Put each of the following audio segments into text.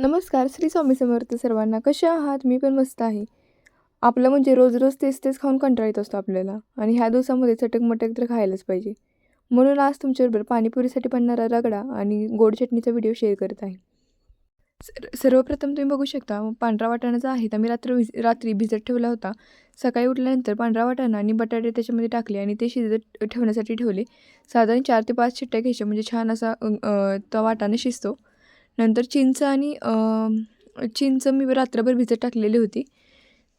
नमस्कार श्री स्वामी समर्थ सर्वांना. कसे आहात? मी पण मस्त आहे. आपलं म्हणजे रोज रोज तेच तेच खाऊन कंटाळा येत असतो आपल्याला. आणि ह्या दिवसामध्ये चटक मटक तर खायलाच पाहिजे. म्हणून आज तुमच्याबरोबर पाणीपुरीसाठी बनणारा रगडा आणि गोड चटणीचा व्हिडिओ शेअर करत आहे. सर सर्वप्रथम तुम्ही बघू शकता पांढरा वाटाणाचा आहे तर मी रात्र भिज रात्री भिजत ठेवला होता. सकाळी उठल्यानंतर पांढरा वाटाणा आणि बटाटे त्याच्यामध्ये टाकले आणि ते शिजत ठेवण्यासाठी ठेवले. साधारण चार ते पाच शिट्ट्या घ्यायच्या म्हणजे छान असा तो वाटाणा शिजतो. नंतर चिंच आणि चिंच मी रात्रभर भिजत टाकलेली होती.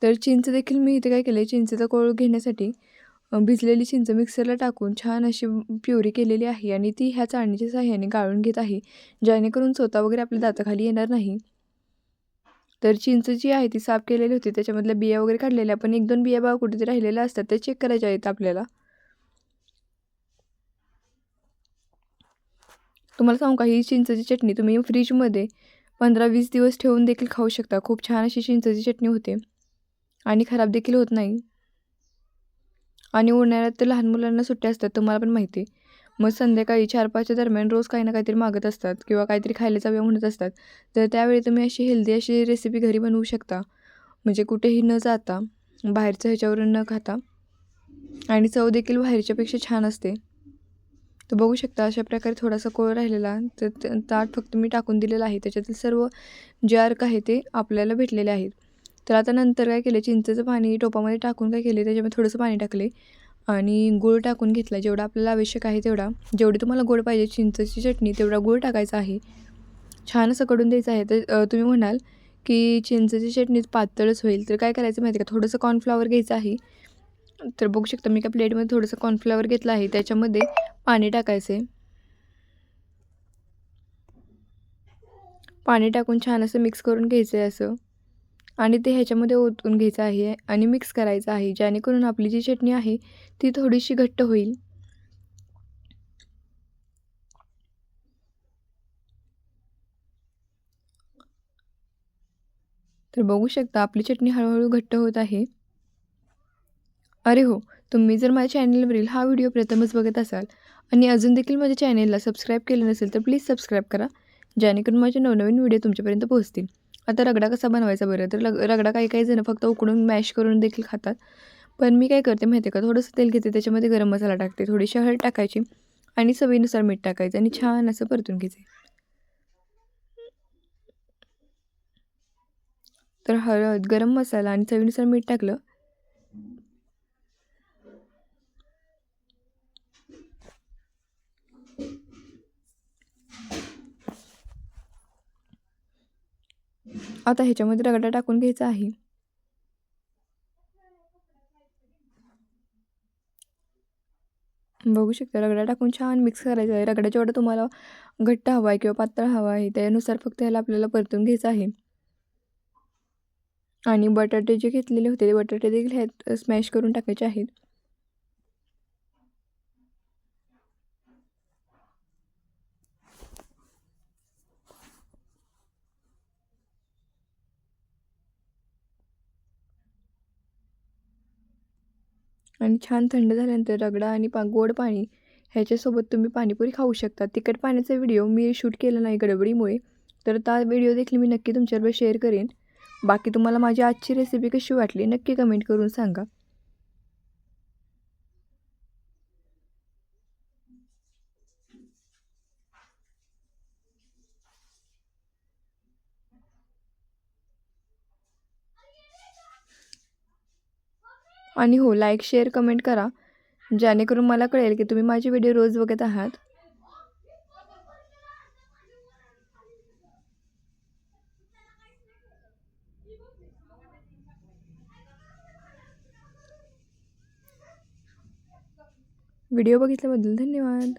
तर चिंच देखील मी इथे काय केलं आहे चिंचेचा कोळ घेण्यासाठी भिजलेली चिंच मिक्सरला टाकून छान अशी प्युरी केलेली आहे आणि ती ह्या चाळणीच्या साह्याने गाळून घेत आहे जेणेकरून स्वतः वगैरे आपल्या दाताखाली येणार नाही. तर चिंच जी आहे ती साफ केलेली होती त्याच्यामधल्या बिया वगैरे काढलेल्या पण एक दोन बिया बा कुठेतरी राहिलेल्या असतात ते चेक करायच्या आहेत आपल्याला. तुम्हाला सांगू का ही चिंचची चटणी तुम्ही फ्रीजमध्ये पंधरा वीस दिवस ठेवून देखील खाऊ शकता. खूप छान अशी चिंचची चटणी होते. आणि खराब देखील होत नाही. आणि उन्हाळ्यात तर लहान मुलांना सुट्ट्या असतात तुम्हाला पण माहिती आहे. मग संध्याकाळी चार पाचच्या दरम्यान रोज काही ना काहीतरी मागत असतात किंवा काहीतरी खायला जाऊया म्हणत असतात. तर त्यावेळी तुम्ही अशी हेल्दी अशी रेसिपी घरी बनवू शकता. म्हणजे कुठेही न जाता बाहेरचं ह्याच्यावरून न खाता. आणि चव देखील बाहेरच्यापेक्षा छान असते. तर बघू शकता अशा प्रकारे थोडासा कोळ राहिलेला तर त- ताट फक्त मी टाकून दिलेला आहे. त्याच्यातील सर्व जे अर्क आहे ते आपल्याला भेटलेले आहेत. तर आता नंतर काय केलं चिंचेचं पाणी टोपामध्ये टाकून काय केले त्याच्यामध्ये थोडंसं पाणी टाकले आणि गूळ टाकून घेतला. जेवढा आपल्याला आवश्यक आहे तेवढा. जेवढी तुम्हाला गोड पाहिजे चिंचची चटणी तेवढा गूळ टाकायचा आहे. छान असं कडून द्यायचं आहे. तर तुम्ही म्हणाल की चिंचेची चटणी पातळच होईल. तर काय करायचं माहिती का? थोडंसं कॉर्नफ्लॉवर घ्यायचं आहे. तर बघू शकता मी एका प्लेटमध्ये थोडंसं कॉर्नफ्लॉवर घेतलं आहे. त्याच्यामध्ये पाणी टाकायचे पाणी टाकून छान असं मिक्स करून घ्यायचं आहे असं. आणि ते ह्याच्यामध्ये ओतून घ्यायचं आहे आणि मिक्स करायचं आहे. जेणेकरून आपली जी चटणी आहे ती थोडीशी घट्ट होईल. तर बघू शकता आपली चटणी हळूहळू घट्ट होत आहे. अरे हो तुम्ही जर माझ्या चॅनलवरील हा व्हिडिओ प्रथमच बघत असाल आणि अजून देखील माझ्या चॅनेलला सबस्क्राईब केलं नसेल तर प्लीज सबस्क्राईब करा जेणेकरून माझे नवनवीन व्हिडिओ तुमच्यापर्यंत पोहोचतील. आता रगडा कसा बनवायचा बरं? तर लग रगडा काही काही जण फक्त उकडून मॅश करून देखील खातात. पण मी काय करते माहिती आहे का? थोडंसं तेल घेते त्याच्यामध्ये गरम मसाला टाकते थोडीशी हळद टाकायची आणि चवीनुसार मीठ टाकायचं आणि छान असं परतून घ्यायचं. तर हळद गरम मसाला आणि चवीनुसार मीठ टाकलं आता ह्याच्यामध्ये रगडा टाकून घ्यायचा आहे. बघू शकता रगडा टाकून छान मिक्स करायचा आहे. रगडा जेवढा तुम्हाला घट्ट हवा आहे किंवा पातळ हवा आहे त्यानुसार फक्त ह्याला आपल्याला परतून घ्यायचं आहे. आणि बटाटे जे घेतलेले होते ते बटाटे देखील ह्यात स्मॅश करून टाकायचे आहेत. आणि छान थंड झाल्यानंतर रगडा आणि पा गोड पाणी ह्याच्यासोबत तुम्ही पाणीपुरी खाऊ शकता. तिखट पाण्याचा व्हिडिओ मी शूट केला नाही गडबडीमुळे. तर त्या व्हिडिओ देखील मी नक्की तुमच्याबरोबर शेअर करेन. बाकी तुम्हाला माझी आजची रेसिपी कशी वाटली नक्की कमेंट करून सांगा. आणि हो लाईक शेअर कमेंट करा. जेणेकरून मला कळेल की तुम्ही माझे व्हिडिओ रोज बघत आहात. व्हिडिओ बघितल्याबद्दल धन्यवाद.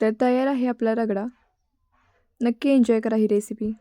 तर तयार आहे आपला रगडा. नक्की एन्जॉय करा ही रेसिपी